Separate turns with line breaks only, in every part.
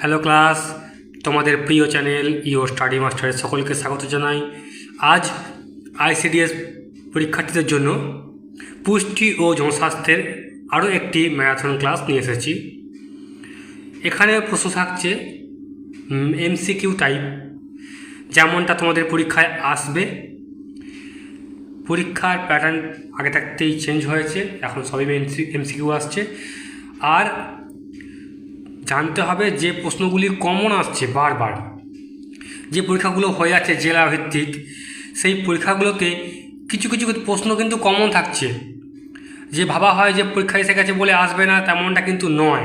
Hello class তোমাদের প্রিয় channel ইও স্টাডি মাস্টারের সকলকে স্বাগত জানাই। আজ আইসিডিএস পরীক্ষার্থীদের জন্য পুষ্টি ও জনস্বাস্থ্যের আরও একটি ম্যারাথন ক্লাস নিয়ে এসেছি। এখানে প্রশ্ন থাকছে এমসিকিউ টাইপ যেমনটা তোমাদের পরীক্ষায় আসবে। পরীক্ষার প্যাটার্ন আগে থাকতেই চেঞ্জ হয়েছে, এখন সবই এমসি এমসিকিউ আসছে। আর জানতে হবে যে প্রশ্নগুলি কমন আসছে বারবার। যে পরীক্ষাগুলো হয়ে যাচ্ছে জেলা ভিত্তিক সেই পরীক্ষাগুলোতে কিছু কিছু প্রশ্ন কিন্তু কমন থাকছে। যে ভাবা হয় যে পরীক্ষা এসে গেছে বলে আসবে না, তেমনটা কিন্তু নয়।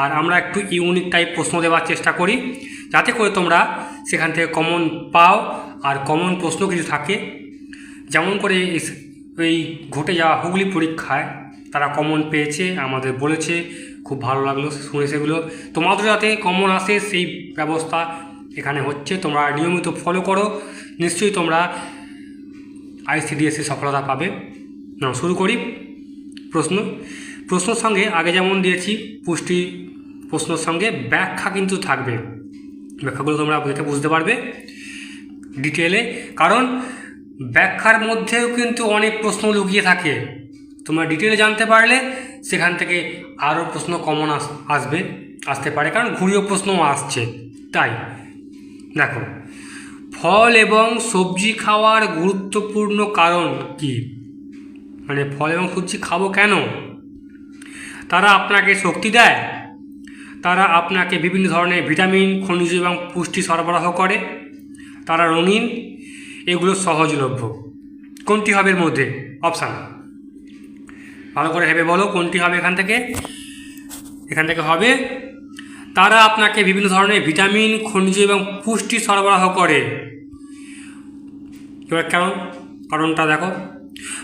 আর আমরা একটু ইউনিক টাইপ প্রশ্ন দেওয়ার চেষ্টা করি, যাতে করে তোমরা সেখান থেকে কমন পাও আর কমন প্রশ্ন কিছু থাকে। যেমন করে এই ঘটে যাওয়া হুগলি পরীক্ষায় তারা কমন পেয়েছে, আমাদের বলেছে খুব ভালো লাগল শুনে সেগুলো। তোমাদের যাতে কমন আসে সেই ব্যবস্থা এখানে হচ্ছে, তোমরা নিয়মিত ফলো করো। নিশ্চয়ই তোমরা আইসিডিএসে সফলতা পাবে। না শুরু করি প্রশ্ন। প্রশ্নের সঙ্গে আগে যেমন দিয়েছি, পুষ্টি প্রশ্নের সঙ্গে ব্যাখ্যা কিন্তু থাকবে। ব্যাখ্যাগুলো তোমরা দেখে বুঝতে পারবে ডিটেলে। কারণ ব্যাখ্যার মধ্যেও কিন্তু অনেক প্রশ্ন লুকিয়ে থাকে। তোমরা ডিটেলে জানতে পারলে সেখান থেকে আরও প্রশ্ন কমন আস, আসবে, আসতে পারে। কারণ ঘুরিও প্রশ্নও আসছে। তাই, দেখো, ফল এবং সবজি খাওয়ার গুরুত্বপূর্ণ কারণ কি? মানে ফল এবং সবজি খাব কেন? তারা আপনাকে শক্তি দেয়। তারা আপনাকে বিভিন্ন ধরনের ভিটামিন, খনিজ এবং পুষ্টি সরবরাহ করে। তারা রঙিন, এগুলো সহজলভ্য। কোনটি হবে এর মধ্যে? অপশান ভালো করে ভেবে বলো কোনটি হবে এখান থেকে। এখান থেকে হবে, তারা আপনাকে বিভিন্ন ধরনের ভিটামিন, খনিজ এবং পুষ্টি সরবরাহ করে। এবার কেন কারণটা দেখো।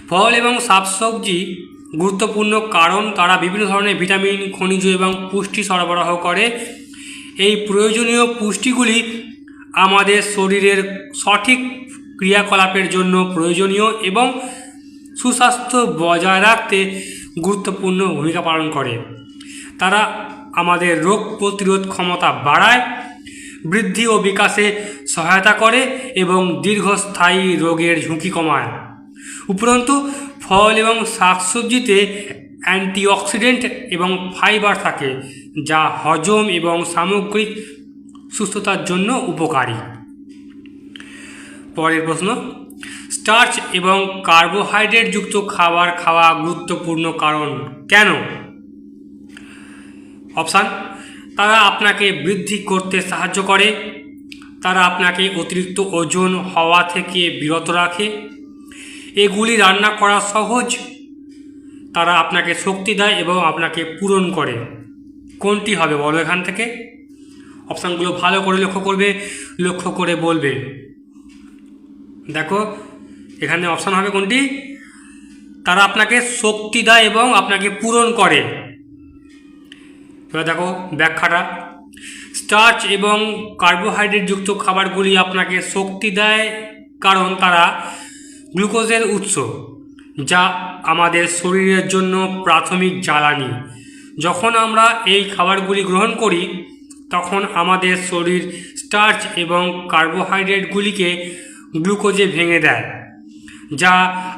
ফল এবং শাকসবজি গুরুত্বপূর্ণ কারণ, তারা বিভিন্ন ধরনের ভিটামিন, খনিজ এবং পুষ্টি সরবরাহ করে। এই প্রয়োজনীয় পুষ্টিগুলি আমাদের শরীরের সঠিক ক্রিয়াকলাপের জন্য প্রয়োজনীয় এবং সুস্বাস্থ্য বজায় রাখতে গুরুত্বপূর্ণ ভূমিকা পালন করে। তারা আমাদের রোগ প্রতিরোধ ক্ষমতা বাড়ায়, বৃদ্ধি ও বিকাশে সহায়তা করে এবং দীর্ঘস্থায়ী রোগের ঝুঁকি কমায়। উপরন্তু, ফল এবং শাকসবজিতে অ্যান্টিঅক্সিডেন্ট এবং ফাইবার থাকে, যা হজম এবং সামগ্রিক সুস্থতার জন্য উপকারী। পরের প্রশ্ন স্টার্চ এবং কার্বোহাইড্রেট যুক্ত খাবার খাওয়া গুরুত্বপূর্ণ কারণ। কেন? অপশান, তারা আপনাকে বৃদ্ধি করতে সাহায্য করে, তারা আপনাকে অতিরিক্ত ওজন হওয়া থেকে বিরত রাখে, এগুলি রান্না করা সহজ, তারা আপনাকে শক্তি দেয় এবং আপনাকে পূরণ করে। কোনটি হবে বলো এখান থেকে? অপশানগুলো ভালো করে লক্ষ্য করবে, লক্ষ্য করে বলবে। দেখো এখানে অপশান হবে কোনটি? তারা আপনাকে শক্তি দেয় এবং আপনাকে পূরণ করে। এবার দেখো ব্যাখ্যাটা। স্টার্চ এবং কার্বোহাইড্রেট যুক্ত খাবারগুলি আপনাকে শক্তি দেয় কারণ তারা গ্লুকোজের উৎস, যা আমাদের শরীরের জন্য প্রাথমিক জ্বালানি। যখন আমরা এই খাবারগুলি গ্রহণ করি, তখন আমাদের শরীর স্টার্চ এবং কার্বোহাইড্রেটগুলিকে গ্লুকোজে ভেঙে দেয়। যা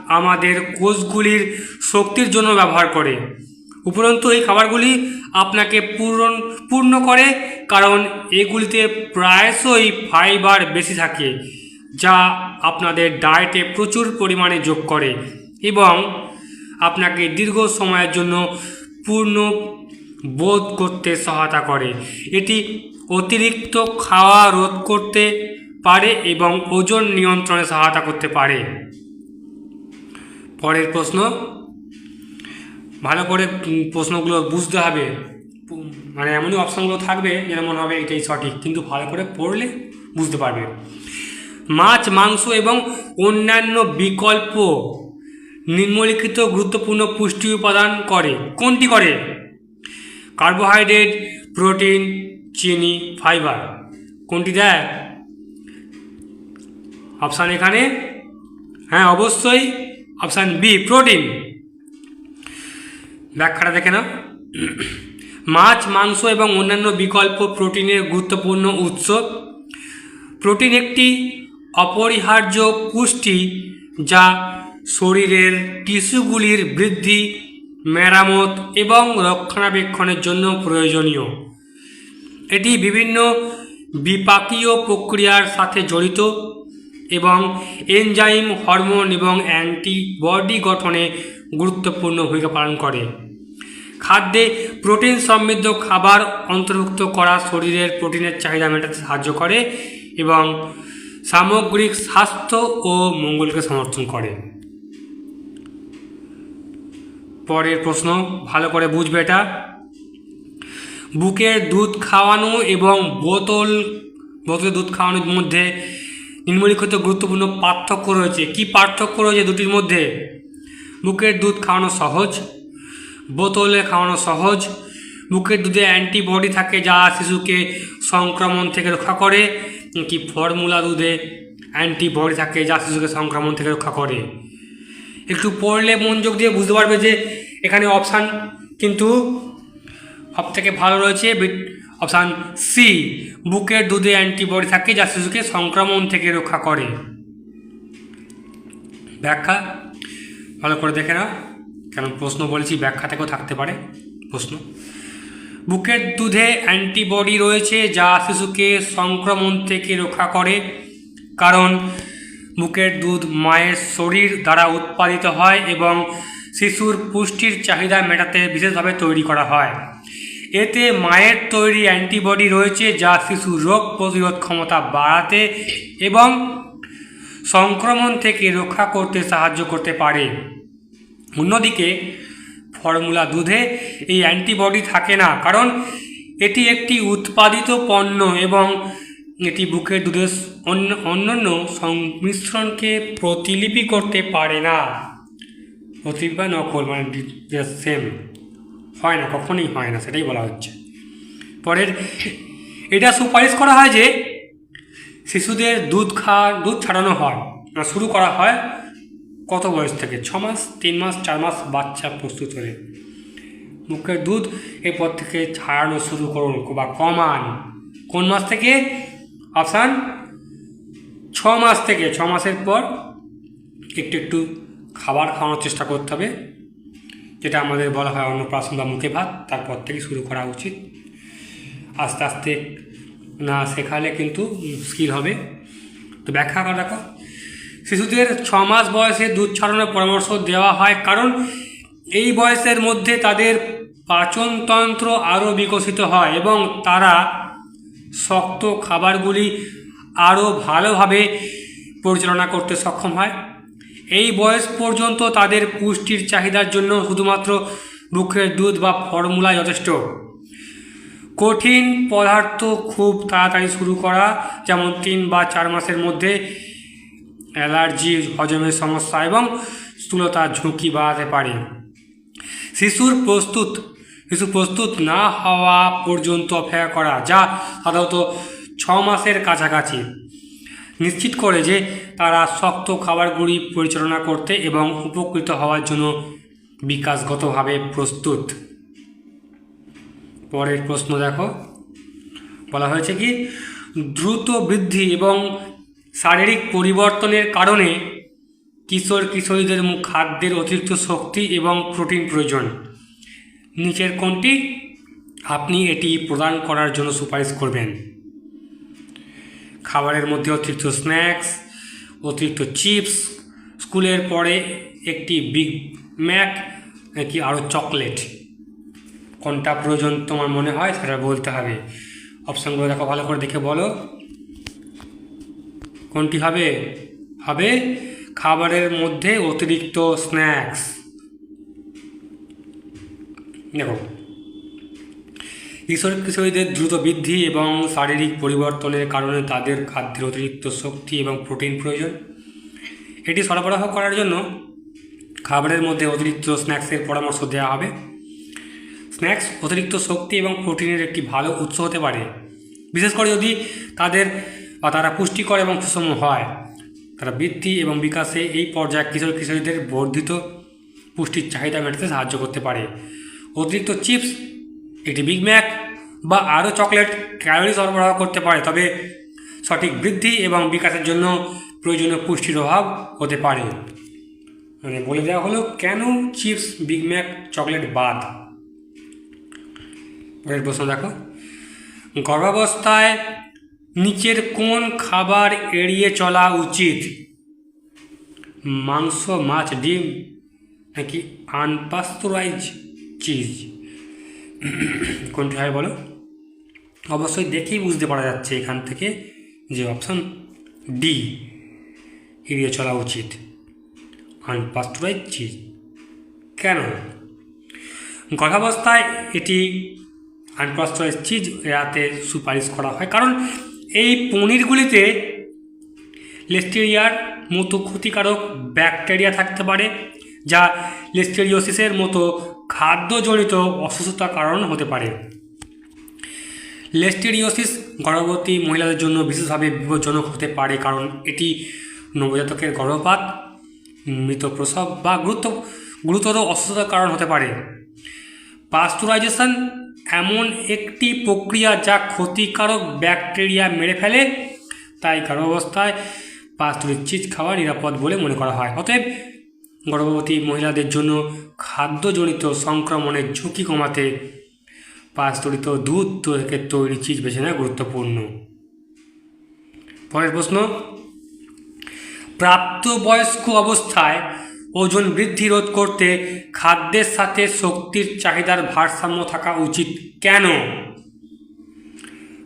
আমাদের কোষগুলির শক্তির জন্য ব্যবহার করে। উপরন্তু এই খাবারগুলি আপনাকে পূরণ, পূর্ণ করে, কারণ এগুলিতে প্রায়শই ফাইবার বেশি থাকে, যা আপনাদের ডায়েটে প্রচুর পরিমাণে যোগ করে এবং আপনাকে দীর্ঘ সময়ের জন্য পূর্ণ বোধ করতে সহায়তা করে। এটি অতিরিক্ত খাওয়া রোধ করতে পারে এবং ওজন নিয়ন্ত্রণে সহায়তা করতে পারে। পরের প্রশ্ন। ভালো করে প্রশ্নগুলো বুঝতে হবে। মানে এমনই অপশানগুলো থাকবে যেন মনে হবে এটাই সঠিক, কিন্তু ভালো করে পড়লে বুঝতে পারবে। মাছ, মাংস এবং অন্যান্য বিকল্প নিম্নলিখিত গুরুত্বপূর্ণ পুষ্টি উপাদান করে। কোনটি করে? কার্বোহাইড্রেট, প্রোটিন, চিনি, ফাইবার। কোনটি দেয় অপশান এখানে। হ্যাঁ অবশ্যই। Option B, protein. ব্যাখ্যাটা দেখে নাও। মাছ, মাংস এবং অন্যান্য বিকল্প প্রোটিনের গুরুত্বপূর্ণ উৎস। প্রোটিন একটি অপরিহার্য পুষ্টি যা শরীরের টিস্যুগুলির বৃদ্ধি, মেরামত এবং রক্ষণাবেক্ষণের জন্য প্রয়োজনীয়। এটি বিভিন্ন বিপাকীয় প্রক্রিয়ার সাথে জড়িত। এবং এনজাইম হরমোন এবং অ্যান্টিবডি গঠনে গুরুত্বপূর্ণ ভূমিকা পালন করে। খাদ্যে প্রোটিন সমৃদ্ধ খাবার অন্তর্ভুক্ত করা শরীরের প্রোটিনের চাহিদা মেটাতে সাহায্য করে এবং সামগ্রিক স্বাস্থ্য ও মঙ্গলকে সমর্থন করে। পরের প্রশ্ন, ভালো করে বুঝবে এটা। বুকের দুধ খাওয়ানো এবং বোতল, বোতলে দুধ খাওয়ানোর মধ্যে নিম্নলিখিত গুরুত্বপূর্ণ পার্থক্য রয়েছে। কি পার্থক্য রয়েছে দুটির মধ্যে? বুকের দুধ খাওয়ানো সহজ, বোতলে খাওয়ানো সহজ বুকের দুধে অ্যান্টিবডি থাকে যা শিশুকে সংক্রমণ থেকে রক্ষা করে, কি ফর্মুলা দুধে অ্যান্টিবডি থাকে যা শিশুকে সংক্রমণ থেকে রক্ষা করে। একটু পড়লে মনোযোগ দিয়ে বুঝতে পারবে যে এখানে অপশান কিন্তু সব থেকে ভালো রয়েছে অপশান সি, বুকের দুধে অ্যান্টিবডি থাকে যা শিশুকে সংক্রমণ থেকে রক্ষা করে। ব্যাখ্যা? ভালো করে দেখে নাও। কেন প্রশ্ন বলেছি, ব্যাখ্যা থেকেও থাকতে পারে প্রশ্ন। বুকের দুধে অ্যান্টিবডি রয়েছে যা শিশুকে সংক্রমণ থেকে রক্ষা করে, কারণ বুকের দুধ মায়ের শরীর দ্বারা উৎপাদিত হয় এবং শিশুর পুষ্টির চাহিদা মেটাতে বিশেষভাবে তৈরি করা হয়। এতে মায়ের তৈরি অ্যান্টিবডি রয়েছে যা শিশুর রোগ প্রতিরোধ ক্ষমতা বাড়াতে এবং সংক্রমণ থেকে রক্ষা করতে সাহায্য করতে পারে। অন্যদিকে, ফর্মুলা দুধে এই অ্যান্টিবডি থাকে না, কারণ এটি একটি উৎপাদিত পণ্য এবং এটি বুকের দুধের অন্য, অন্যান্য সংমিশ্রণকে প্রতিলিপি করতে পারে না। প্রতিলিপি নকল মানে সেম হয় না, কখনোই হয় না, সেটাই বলা হচ্ছে। পরের, এটা সুপারিশ করা হয় যে শিশুদের দুধ খাওয়া দুধ ছাড়ানো হয়, না, শুরু করা হয় কত বয়স থেকে? ছ মাস, তিন মাস, চার মাস বাচ্চা প্রস্তুত হলে। মুখের দুধ, এরপর থেকে ছাড়ানো শুরু করুন, বা কমান। কোন মাস থেকে? অপশান, ছ মাস থেকে। ছ মাসের পর একটু একটু খাবার খাওয়ানোর চেষ্টা করতে হবে। যেটা আমাদের বলা হয় অন্নপ্রাশন বা মুখে ভাত, তারপর থেকে শুরু করা উচিত। আস্তে আস্তে না শেখালে কিন্তু স্কিল হবে। তো ব্যাখ্যা করা দেখো, শিশুদের ছ মাস বয়সে দুধ ছাড়ানোর পরামর্শ দেওয়া হয় কারণ এই বয়সের মধ্যে তাদের পাচনতন্ত্র আরও বিকশিত হয় এবং তারা শক্ত খাবারগুলি আরও ভালোভাবে পরিচালনা করতে সক্ষম হয়। এই বয়স পর্যন্ত তাদের পুষ্টির চাহিদার জন্য শুধুমাত্র বুকের দুধ বা ফর্মুলা যথেষ্ট। কঠিন পদার্থ খুব তাড়াতাড়ি শুরু করা, যেমন তিন বা চার মাসের মধ্যে অ্যালার্জি, হজমের সমস্যা এবং স্থূলতার ঝুঁকি বাড়াতে পারে। শিশুর প্রস্তুত, শিশু প্রস্তুত না হওয়া পর্যন্ত অপেক্ষা করা, যা সাধারণত ছ মাসের কাছাকাছি। নিশ্চিত করে যে তারা শক্ত খাবারগুলি পরিচালনা করতে এবং উপকৃত হওয়ার জন্য বিকাশগতভাবে প্রস্তুত। পরের প্রশ্ন দেখো। বলা হয়েছে কি, দ্রুত বৃদ্ধি এবং শারীরিক পরিবর্তনের কারণে কিশোর কিশোরীদের খাদ্যের অতিরিক্ত শক্তি এবং প্রোটিন প্রয়োজন। নিচের কোনটি? আপনি এটি প্রদান করার জন্য সুপারিশ করবেন। খাবারের মধ্যে অতিরিক্ত স্ন্যাক্স, অতিরিক্ত চিপস, স্কুলের পরে একটি বিগ ম্যাক, নাকি আরও চকলেট। কোনটা প্রয়োজন তোমার মনে হয় সেটা বলতে হবে। অপশানগুলো দেখো ভালো করে দেখে বলো। কোনটি হবে? হবে খাবারের মধ্যে অতিরিক্ত স্ন্যাক্স। দেখো কিশোর, কিশোরীদের দ্রুত বৃদ্ধি এবং শারীরিক পরিবর্তনের কারণে তাদের খাদ্যের অতিরিক্ত শক্তি এবং প্রোটিন প্রয়োজন। এটি সরবরাহ করার জন্য খাবারের মধ্যে অতিরিক্ত স্ন্যাক্সের পরামর্শ দেওয়া হবে। স্ন্যাক্স অতিরিক্ত শক্তি এবং প্রোটিনের একটি ভালো উৎস হতে পারে। বিশেষ করে যদি তাদের বা তারা পুষ্টিকর এবং সুষম হয়, তারা বৃদ্ধি এবং বিকাশে এই পর্যায়ে কিশোর, কিশোরীদের বর্ধিত পুষ্টির চাহিদা মেটাতে সাহায্য করতে পারে। অতিরিক্ত চিপস একটি বিগ ম্যাক বা আরও চকলেট ক্যালোরি সরবরাহ করতে পারে, তবে সঠিক বৃদ্ধি এবং বিকাশের জন্য প্রয়োজনীয় পুষ্টির অভাব হতে পারে। মানে বলে দেওয়া হলো, কেন চিপস বিগ ম্যাক চকলেট বাদ? পরের প্রশ্ন দেখো। গর্ভাবস্থায় নিচের কোন খাবার এড়িয়ে চলা উচিত? মাংস, মাছ, ডিম, নাকি আনপাস্তুরাইজ চিজ? কোনটি হয় বলো? অবশ্যই দেখেই বুঝতে পারা যাচ্ছে এখান থেকে যে অপশান ডি এড়িয়ে চলা উচিত। আনপাস্তুরাইজ চিজ কেন? গর্ভাবস্থায় এটি আনপাস্তুরাইজ চিজ এড়াতে সুপারিশ করা হয়। কারণ এই পনিরগুলিতে লেস্টেরিয়ার মতো ক্ষতিকারক ব্যাকটেরিয়া থাকতে পারে, যা লেস্টেরিওসিসের মতো খাদ্যজনিত অসুস্থতার কারণ হতে পারে। লেস্টেরিওসিস গর্ভবতী মহিলাদের জন্য বিশেষভাবে বিপজ্জনক হতে পারে কারণ এটি নবজাতকের গর্ভপাত মৃত প্রসব বা গুরুত্ব, গুরুতর অসুস্থতার কারণ হতে পারে। পাস্তুরাইজেশন এমন একটি প্রক্রিয়া যা ক্ষতিকারক ব্যাকটেরিয়া মেরে ফেলে, তাই গর্ভাবস্থায় পাস্তুরিক চিজ খাওয়া নিরাপদ বলে মনে করা হয়। অতএব গর্ভবতী মহিলাদের জন্য খাদ্যজনিত সংক্রমণের ঝুঁকি কমাতে পাস্তুরিত দুধ থেকে তৈরি চিজ বেছে নেওয়া গুরুত্বপূর্ণ। পরের প্রশ্ন, প্রাপ্তবয়স্ক অবস্থায় ওজন বৃদ্ধি রোধ করতে খাদ্যের সাথে শক্তির চাহিদার ভারসাম্য থাকা উচিত কেন?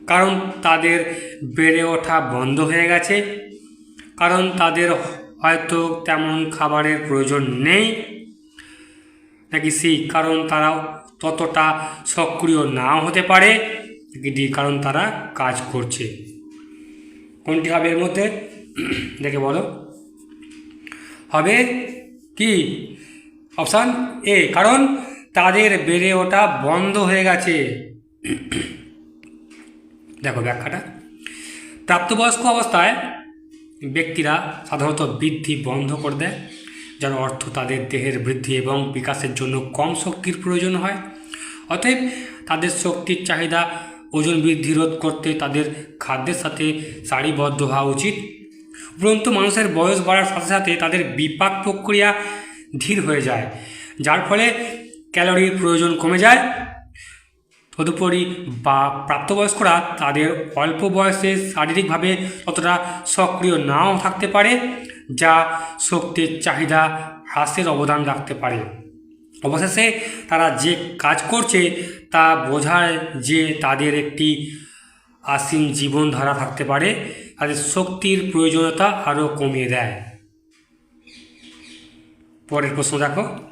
কারণ তাদের বেড়ে ওঠা বন্ধ হয়ে গেছে। কারণ তাদের হয়তো তেমন খাবারের প্রয়োজন নেই নাকি সি কারণ তারা ততটা সক্রিয় না হতে পারে নাকি ডি কারণ তারা কাজ করছে। কোনটি হবে এর মধ্যে? দেখে বলো। হবে কি? অপশান এ, কারণ তাদের বেড়ে ওঠা বন্ধ হয়ে গেছে। দেখো ব্যাখ্যাটা। প্রাপ্তবয়স্ক অবস্থায় ব্যক্তিরা সাধারণত বৃদ্ধি বন্ধ করে দেয়, যার অর্থ তাদের দেহের বৃদ্ধি এবং বিকাশের জন্য কম শক্তির প্রয়োজন হয়। অতএব তাদের শক্তির চাহিদা, ওজন বৃদ্ধি রোধ করতে তাদের খাদ্যের সাথে সারিবদ্ধ হওয়া উচিত। উপরন্তু মানুষের বয়স বাড়ার সাথে সাথে তাদের বিপাক প্রক্রিয়া ধীর হয়ে যায়, যার ফলে ক্যালোরির প্রয়োজন কমে যায়। তদুপরি বা প্রাপ্তবয়স্করা তাদের অল্প বয়সে শারীরিকভাবে ততটা সক্রিয় নাও থাকতে পারে, যা শক্তির চাহিদা হ্রাসের অবদান রাখতে পারে। অবশেষে তারা যে কাজ করছে তা বোঝায় যে তাদের একটি আসীন জীবনধারা থাকতে পারে, তাদের শক্তির প্রয়োজনীয়তা আরও কমিয়ে দেয়। পরের প্রশ্ন দেখো।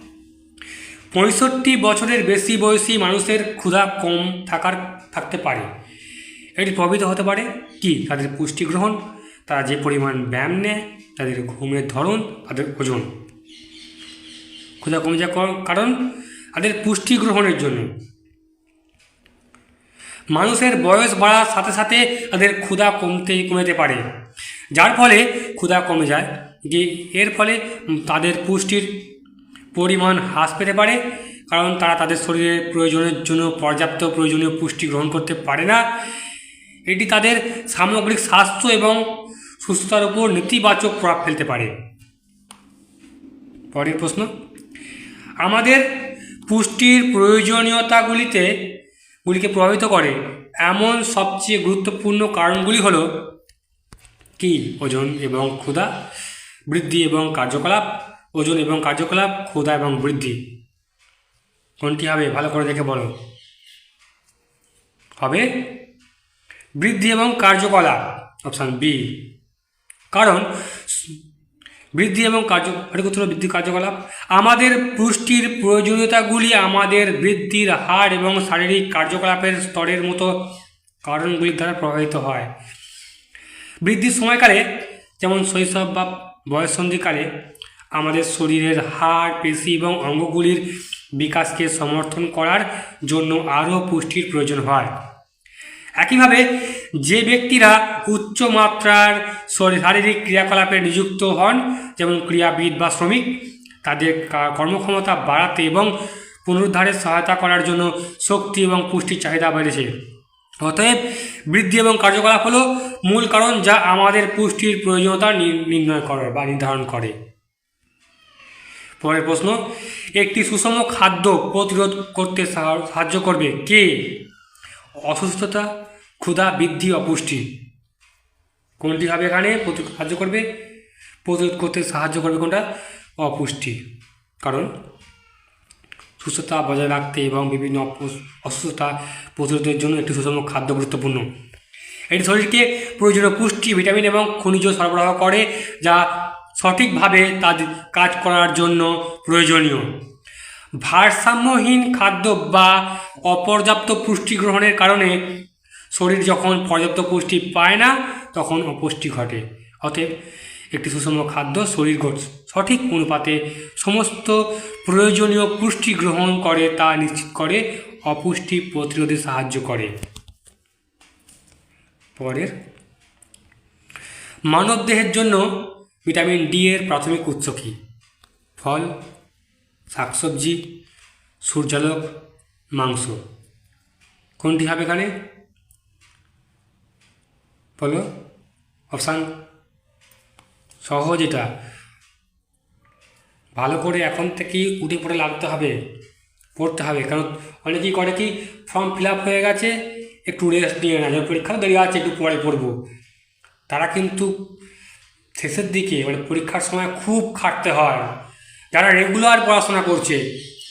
পঁয়ষট্টি বছরের বেশি বয়সী মানুষের ক্ষুধা কম থাকার, থাকতে পারে। এটি প্রভাবিত হতে পারে কি? তাদের পুষ্টি গ্রহণ তারা যে পরিমাণ ব্যায়াম নেয়, তাদের ঘুমের ধরন, তাদের ওজন। ক্ষুধা কমে যাওয়ার কারণ, তাদের পুষ্টি গ্রহণের জন্য। মানুষের বয়স বাড়ার সাথে সাথে তাদের ক্ষুধা কমতে, কমেতে পারে। যার ফলে ক্ষুধা কমে যায়। যে এর ফলে তাদের পুষ্টির পরিমাণ হ্রাস পেতে পারে, কারণ তারা তাদের শরীরের প্রয়োজনের জন্য পর্যাপ্ত প্রয়োজনীয় পুষ্টি গ্রহণ করতে পারে না। এটি তাদের সামগ্রিক স্বাস্থ্য এবং সুস্থতার উপর নেতিবাচক প্রভাব ফেলতে পারে। পরের প্রশ্ন, আমাদের পুষ্টির প্রয়োজনীয়তাগুলিতে, গুলিকে প্রভাবিত করে এমন সবচেয়ে গুরুত্বপূর্ণ কারণগুলি হলো কি ওজন এবং ক্ষুধা, বৃদ্ধি এবং কার্যকলাপ ওজন এবং কার্যকলাপ, ক্ষুধা এবং বৃদ্ধি। কোনটি হবে? ভালো করে দেখে বলো। হবে বৃদ্ধি এবং কার্যকলাপ অপশান বি কারণ বৃদ্ধি এবং কার্য হলো বৃদ্ধি, কার্যকলাপ? আমাদের পুষ্টির প্রয়োজনীয়তাগুলি আমাদের বৃদ্ধির হার এবং শারীরিক কার্যকলাপের স্তরের মতো কারণগুলির দ্বারা প্রভাবিত হয়। বৃদ্ধির সময়কালে, যেমন শৈশব বা বয়ঃসন্ধিকালে আমাদের শরীরের হাড়, পেশি এবং অঙ্গগুলির বিকাশকে সমর্থন করার জন্য আরও পুষ্টির প্রয়োজন হয়। একইভাবে যে ব্যক্তিরা উচ্চ মাত্রার শরীর- শারীরিক ক্রিয়াকলাপে নিযুক্ত হন, যেমন ক্রীড়াবিদ বা শ্রমিক, তাদের কর্মক্ষমতা বাড়াতে এবং পুনরুদ্ধারে সহায়তা করার জন্য শক্তি এবং পুষ্টির চাহিদা বেড়েছে। অতএব বৃদ্ধি এবং কার্যকলাপ হলো মূল কারণ যা আমাদের পুষ্টির প্রয়োজনীয়তা নির্ণয় করে বা নির্ধারণ করে। পরের প্রশ্ন, একটি সুষম খাদ্য প্রতিরোধ করতে সাহা- সাহায্য করবে কে? অসুস্থতা, ক্ষুধা, বৃদ্ধি, অপুষ্টি। কোনটি হবে এখানে? সাহায্য করবে। প্রতিরোধ করতে সাহায্য করবে কোনটা? অপুষ্টি। কারণ সুস্থতা বজায় রাখতে এবং বিভিন্ন অসুস্থতা প্রতিরোধের জন্য একটি সুষম খাদ্য গুরুত্বপূর্ণ। এটি শরীরকে প্রয়োজনীয় পুষ্টি, ভিটামিন এবং খনিজ সরবরাহ করে, যা সঠিকভাবে তাদের কাজ করার জন্য প্রয়োজনীয়। ভারসাম্যহীন খাদ্য বা অপর্যাপ্ত পুষ্টি গ্রহণের কারণে শরীর যখন পর্যাপ্ত পুষ্টি পায় না, তখন অপুষ্টি ঘটে। অতএব একটি সুষম খাদ্য শরীর সঠিক অনুপাতে সমস্ত প্রয়োজনীয় পুষ্টি গ্রহণ করে তা নিশ্চিত করে অপুষ্টি প্রতিরোধে সাহায্য করে। পরের, মানবদেহের জন্য ভিটামিন ডি এর প্রাথমিক উৎস কী? ফল, শাকসবজি, সূর্যালোক, মাংস। কোনটি হবে এখানে? বলো। অপশান সহজ এটা। ভালো করে এখন থেকেই উঠে পড়ে লাগতে হবে, পড়তে হবে। কারণ অনেকেই করে কি ফর্ম ফিল আপ হয়ে গেছে, একটু রেস্ট নিয়ে না পরীক্ষা দেরি আছে, একটু পরে পড়ব। তারা কিন্তু শেষের দিকে মানে পরীক্ষার সময় খুব খাটতে হয়। যারা রেগুলার পড়াশোনা করছে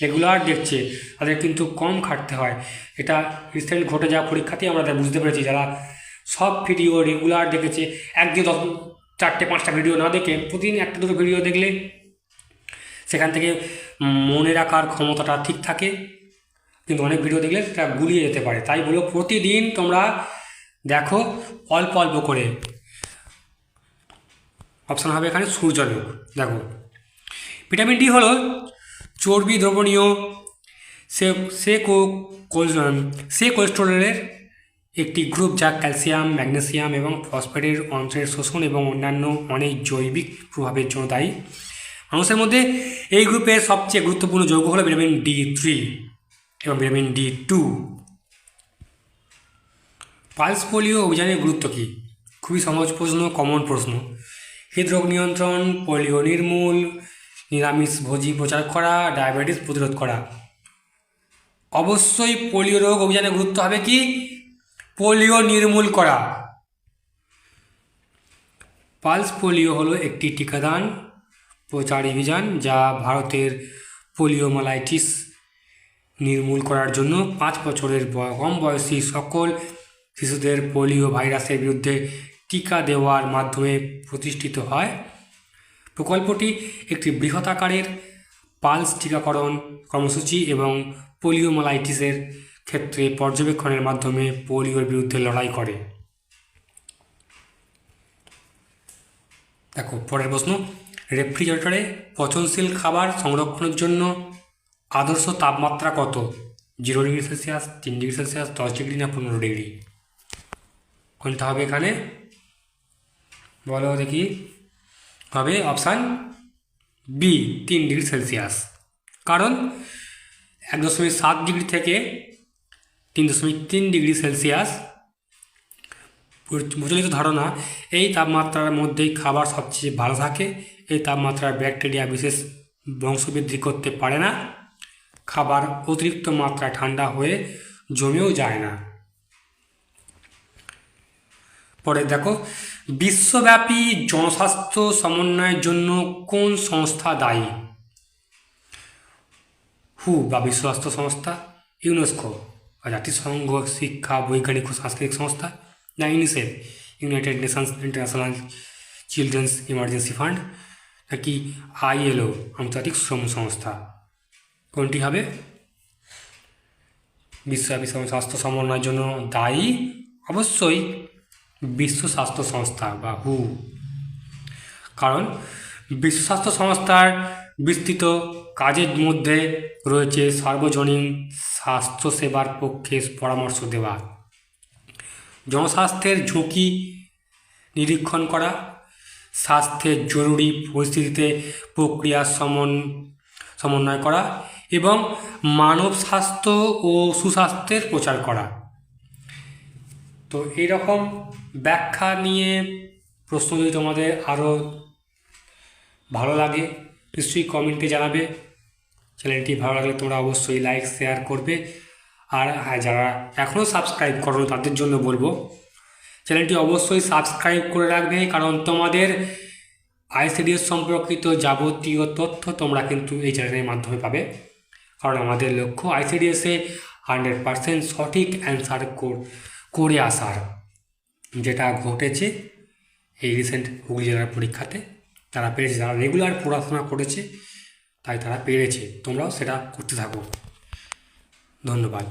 রেগুলার দেখছে, তাদের কিন্তু কম খাটতে হয়। এটা রিসেন্ট ঘটে যাওয়া পরীক্ষাতেই আমরা বুঝতে পেরেছি। যারা সব ভিডিও রেগুলার দেখেছে একদিন দশ, চারটে, পাঁচটা ভিডিও না দেখে প্রতিদিন একটা, দুটো ভিডিও দেখলে সেখান থেকে মনে রাখার ক্ষমতাটা ঠিক থাকে। কিন্তু অনেক ভিডিও দেখলে সেটা গুলিয়ে যেতে পারে। তাই বলো, প্রতিদিন তোমরা দেখো অল্প অল্প করে। অপশান হবে এখানে সূর্যালোক, দেখো। ভিটামিন ডি হলো চর্বি দ্রবণীয়, সে সে সে কোলেস্টেরলের একটি গ্রুপ যা ক্যালসিয়াম ম্যাগনেসিয়াম এবং ফসফেটের অন্ত্রের শোষণ এবং অন্যান্য অনেক জৈবিক প্রভাবের জন্য দায়ী। মানুষের মধ্যে এই গ্রুপের সবচেয়ে গুরুত্বপূর্ণ যৌগ হলো ভিটামিন ডি থ্রি এবং vitamin D two pulse polio অভিযানের গুরুত্ব কী? খুবই সহজ প্রশ্ন কমন প্রশ্ন। হৃদরোগ নিয়ন্ত্রণ, পোলিও নির্মূল, নিরামিষ ভোজি প্রচার করা, ডায়াবেটিস প্রতিরোধ করা। অবশ্যই পোলিও রোগ অভিযানে গুরুত্ব হবে কি? পোলিও নির্মূল করা। পালস পোলিও হলো একটি টিকাদান প্রচার অভিযান যা ভারতের পোলিওমালাইটিস নির্মূল করার জন্য পাঁচ বছরের কম বয়সী সকল শিশুদের পোলিও ভাইরাসের বিরুদ্ধে টিকা দেওয়ার মাধ্যমে প্রতিষ্ঠিত হয়। প্রকল্পটি একটি বৃহৎ আকারের পালস টিকাকরণ কর্মসূচি এবং পোলিওমালাইটিসের ক্ষেত্রে পর্যবেক্ষণের মাধ্যমে পোলিওর বিরুদ্ধে লড়াই করে। দেখো, পরের প্রশ্ন। রেফ্রিজারেটরে পচনশীল খাবার সংরক্ষণের জন্য আদর্শ তাপমাত্রা কত? জিরো ডিগ্রি সেলসিয়াস, তিন ডিগ্রি সেলসিয়াস, দশ ডিগ্রি না পনেরো ডিগ্রি? কোনটা হবে এখানে? বলো দেখি। হবে অপশান বি তিন ডিগ্রি সেলসিয়াস কারণ এক দশমিক সাত ডিগ্রি থেকে তিন দশমিক তিন ডিগ্রি সেলসিয়াস প্রচলিত ধারণা, এই তাপমাত্রার মধ্যেই খাবার সবচেয়ে ভালো থাকে। এই তাপমাত্রার ব্যাকটেরিয়া বিশেষ বংশবৃদ্ধি করতে পারে না। খাবার অতিরিক্ত মাত্রায় ঠান্ডা হয়ে জমেও যায় না। পরে দেখো বিশ্বব্যাপী জনস্বাস্থ্য সমন্বয়ের জন্য কোন সংস্থা দায়ী? হু, বা বিশ্ব স্বাস্থ্য সংস্থা, ইউনেস্কো, বা জাতিসংঘ, শিক্ষা, বৈজ্ঞানিক ও সাংস্কৃতিক সংস্থা the UNICEF, United Nations International Children's Emergency Fund, নাকি আইএলও, আন্তর্জাতিক শ্রম সংস্থা? কোনটি হবে? বিশ্বব্যাপী স্বাস্থ্য সমন্বয়ের জন্য দায়ী? অবশ্যই বিশ্ব স্বাস্থ্য সংস্থা বা হু। কারণ বিশ্ব স্বাস্থ্য সংস্থার বিস্তৃত কাজের মধ্যে রয়েছে সার্বজনীন স্বাস্থ্যসেবার পক্ষে পরামর্শ দেওয়া, জনস্বাস্থ্যের ঝুঁকি নিরীক্ষণ করা, স্বাস্থ্যের জরুরি পরিস্থিতিতে প্রক্রিয়া সমন, সমন্বয় করা এবং মানব স্বাস্থ্য ও সুস্বাস্থ্যের প্রচার করা। তো এইরকম ব্যাখ্যা নিয়ে প্রশ্ন যদি তোমাদের আরও ভালো লাগে, নিশ্চয়ই কমেন্টে জানাবে। চ্যানেলটি ভালো লাগলে তোমরা অবশ্যই লাইক শেয়ার করবে। আর হ্যাঁ যারা এখনও সাবস্ক্রাইব করো তাদের জন্য বলব, চ্যানেলটি অবশ্যই সাবস্ক্রাইব করে রাখবে, কারণ তোমাদের আইসিডিএস সম্পর্কিত যাবতীয় তথ্য তোমরা কিন্তু এই চ্যানেলের মাধ্যমে পাবে। কারণ আমাদের লক্ষ্য আইসিডিএসে হান্ড্রেড পারসেন্ট সঠিক অ্যান্সার করে আসার, যেটা ঘটেছে এই রিসেন্ট হুগলি জেলার পরীক্ষাতে, তারা পেরেছে। যারা রেগুলার পড়াশোনা করেছে, তাই তারা পেরেছে। তোমরাও সেটা করতে থাকো। ধন্যবাদ।